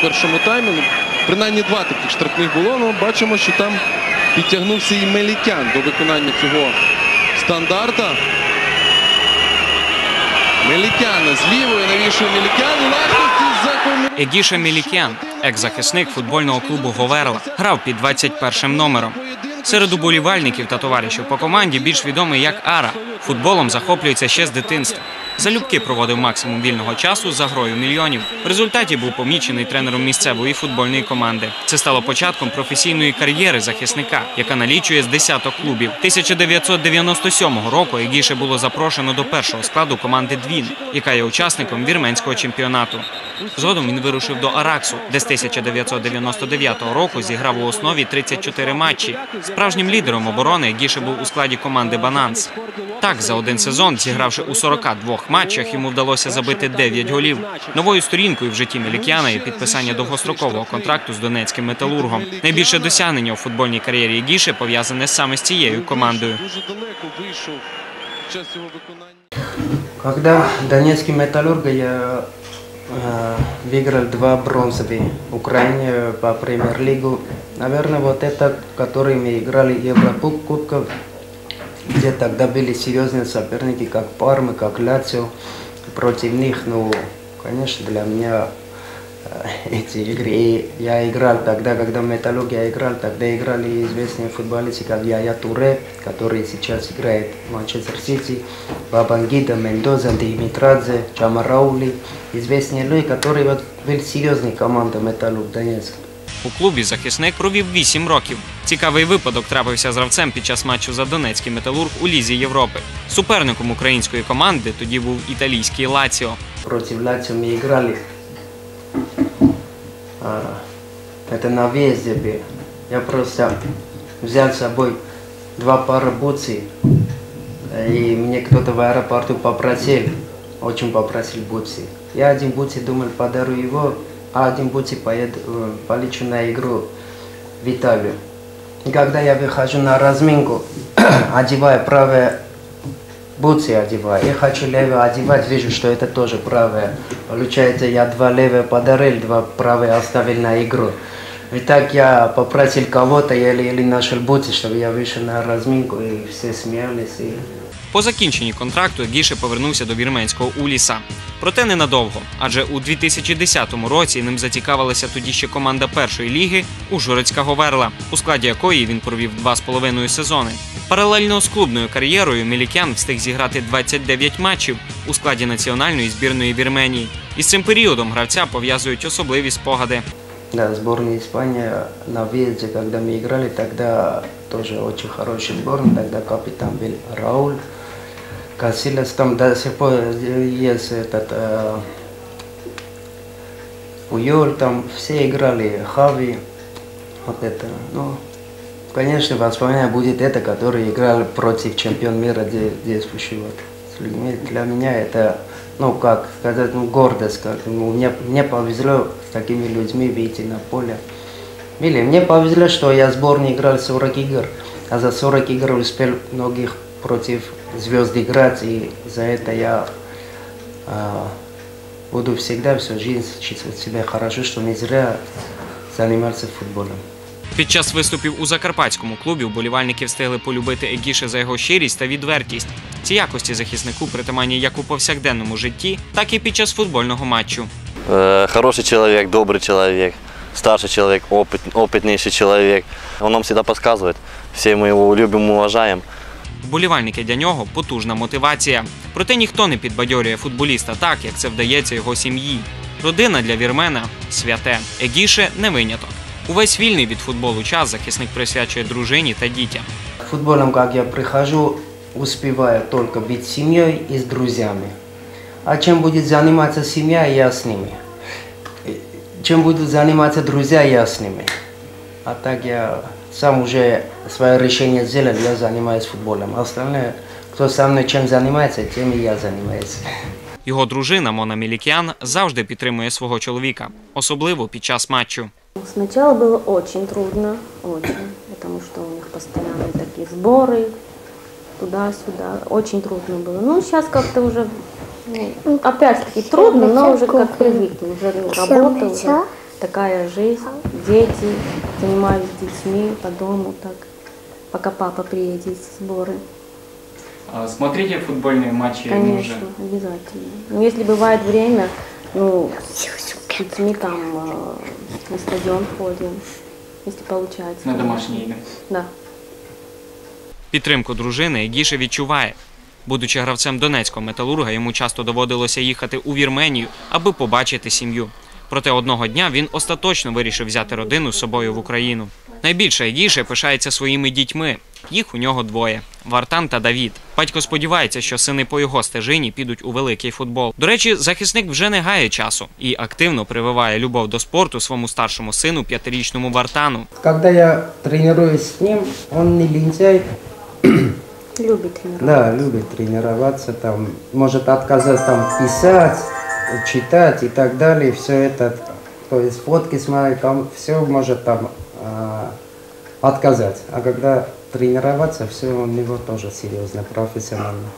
в першому таймі. Ну, принаймні два таких штрафних було. Ну, бачимо, що там підтягнувся і Мелікян до виконання цього стандарта. Мелікян з лівої навішує Мелікян. Легкості. Егіша Мілікян, екс-захисник футбольного клубу Говерла, грав під 21 номером. Серед уболівальників та товаришів по команді більш відомий як Ара. Футболом захоплюється ще з дитинства. Залюбки проводив максимум вільного часу за грою мільйонів. В результаті був помічений тренером місцевої футбольної команди. Це стало початком професійної кар'єри захисника, яка налічує з десяток клубів. 1997 року Егіше було запрошено до першого складу команди Двін, яка є учасником вірменського чемпіонату. Згодом він вирушив до Араксу, де з 1999 року зіграв у основі 34 матчі. Справжнім лідером оборони Гіше був у складі команди Бананс. Так, за один сезон, зігравши у 42 матчах, йому вдалося забити 9 голів. Новою сторінкою в житті Мелікяна є підписання довгострокового контракту з донецьким металургом. Найбільше досягнення у футбольній кар'єрі Гіше пов'язане саме з цією командою. Дуже далеко вийшов час цього виконання. Когда Донецкий металлург я выиграл два бронзовые Украине по премьер-лигу. Наверное, вот это, которые мы играли Еврокубков, где тогда были серьезные соперники, как Пармы, как Лацио. Против них, ну, конечно, для меня э, эти игры. И я играл тогда, когда в Металлурге я играл, тогда играли известные футболисты, как Яя Туре, который сейчас играет в Манчестер Сити, Бабангида, Мендоза, Димитрадзе, Чамараули. Известные люди, которые вот были серьезные команды Металлург Донецк. У клубі захисник провів 8 років. Цікавий випадок трапився з гравцем під час матчу за Донецький металург у Лізі Європи. Суперником української команди тоді був італійський Лаціо. Против Лацио мы играли. А, это на въезде был. Я просто взял с собой два пара бутсы. И мне кто-то в аэропорту попросил, очень попросил бутсы. Я один бутсы думал, подарю его, а один бутсы поеду, э, полечу на игру в Италию. И когда я выхожу на разминку, одеваю правое бутсы одеваю. Я хочу левое одевать, вижу, что это тоже правое. Получается, я два левые подарил, два правые оставил на игру. И так я попросил кого-то, еле-еле нашел бутсы, чтобы я вышел на разминку, и все смеялись. И... По закінченні контракту Гіше повернувся до вірменського Уліса. Проте ненадовго, адже у 2010 році ним зацікавилася тоді ще команда першої ліги Ужгородська Говерла, у складі якої він провів два з половиною сезони. Паралельно з клубною кар'єрою Мілікян встиг зіграти 29 матчів у складі національної збірної Вірменії. Із цим періодом гравця пов'язують особливі спогади. Да, сборная Испании на въезде, когда мы играли, тогда тоже очень хороший сборная, тогда капитан был Рауль. Касилес там до сих пор есть этот э, Пуйоль, там все играли, Хави, вот это, ну, конечно, воспоминание будет это, который играл против чемпион мира де- действующего с людьми. Для меня это, ну, как сказать, ну, гордость, как, ну, мне, мне повезло с такими людьми выйти на поле. Или мне повезло, что я в сборной играл 40 игр, а за 40 игр успел многих против звезд играть, и за это я а, буду всегда всю жизнь чувствовать себя хорошо, что не зря занимался футболом. Під час виступів у закарпатському клубі вболівальники встигли полюбити Егіше за його щирість та відвертість. Ці якості захиснику притаманні як у повсякденному житті, так і під час футбольного матчу. Э, Хороший человек, добрый человек, старший человек, опыт, опытнейший человек. Он нам всегда подсказывает. Все мы его любим, уважаем. Вболівальники для нього потужна мотивація. Проте ніхто не підбадьорює футболіста так, як це вдається його сім'ї. Родина для вірмена святе. Егіше не виняток. Увесь вільний від футболу час захисник присвячує дружині та дітям. Футболом, как я прихожу, успеваю только быть с семьей и с друзьями. А чем будет заниматься семья, я с ними. И Чем будут заниматься друзья, я с ними. А так я сам уже свое решение сделал, я занимаюсь футболом. А остальное, кто со мной чем занимается, тем и я занимаюсь. Його дружина Мона Мілікян завжди підтримує свого чоловіка, особливо під час матчу. Сначала было очень трудно, очень, потому что у них постоянные такие сборы, туда-сюда, очень трудно было. Ну, сейчас как-то уже, ну, опять-таки трудно, но уже как привыкли, уже работа, уже такая жизнь, дети, занимаюсь с детьми по дому так, пока папа приедет с сборы. А Смотрите футбольные матчи Конечно, мужа? обязательно. Но если бывает время, ну, с детьми там э, на стадион ходим, если получается. на конечно. домашние игры. Да. Підтримку дружини Егіша відчуває. Будучи гравцем донецького металурга, йому часто доводилося їхати у Вірменію, аби побачити сім'ю. Проте одного дня він остаточно вирішив взяти родину з собою в Україну. Найбільше Егіше пишається своїми дітьми. Їх у нього двоє Вартан та Давід. Батько сподівається, що сини по його стежині підуть у великий футбол. До речі, захисник вже не гає часу і активно прививає любов до спорту своєму старшому сину п'ятирічному Вартану. Когда я тренируюсь с ним, он не лентяй, Любит тренировать. да, любит тренироваться, там, может отказать там писать, читать и так далее, все это, то есть фотки смотреть, там все может там а, отказать. А когда тренироваться, все у него тоже серьезно, профессионально.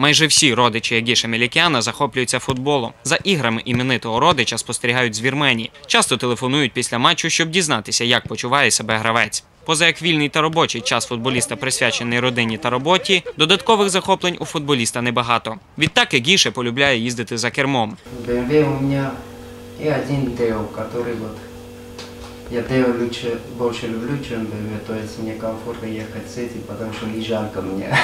Майже всі родичі Ягіша Мелікяна захоплюються футболом. За іграми іменитого родича спостерігають з Вірменії. Часто телефонують після матчу, щоб дізнатися, як почуває себе гравець. Поза як вільний та робочий час футболіста присвячений родині та роботі, додаткових захоплень у футболіста небагато. Відтак Егіше полюбляє їздити за кермом. BMW у мене і один Део, який вот я Део лучше, больше люблю, чем BMW, то мені комфортно їхати с этим, потому что лежанка мне.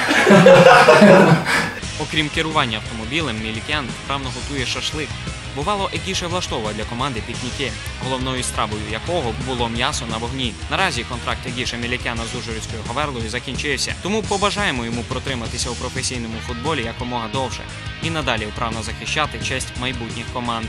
Окрім керування автомобілем, Мілікян вправно готує шашлик. Бувало, Екіше влаштовує для команди пікніки, головною стравою якого було м'ясо на вогні. Наразі контракт Егіша Мілікяна з Ужгородською Гаверлою закінчився, тому побажаємо йому протриматися у професійному футболі якомога довше і надалі вправно захищати честь майбутніх команд.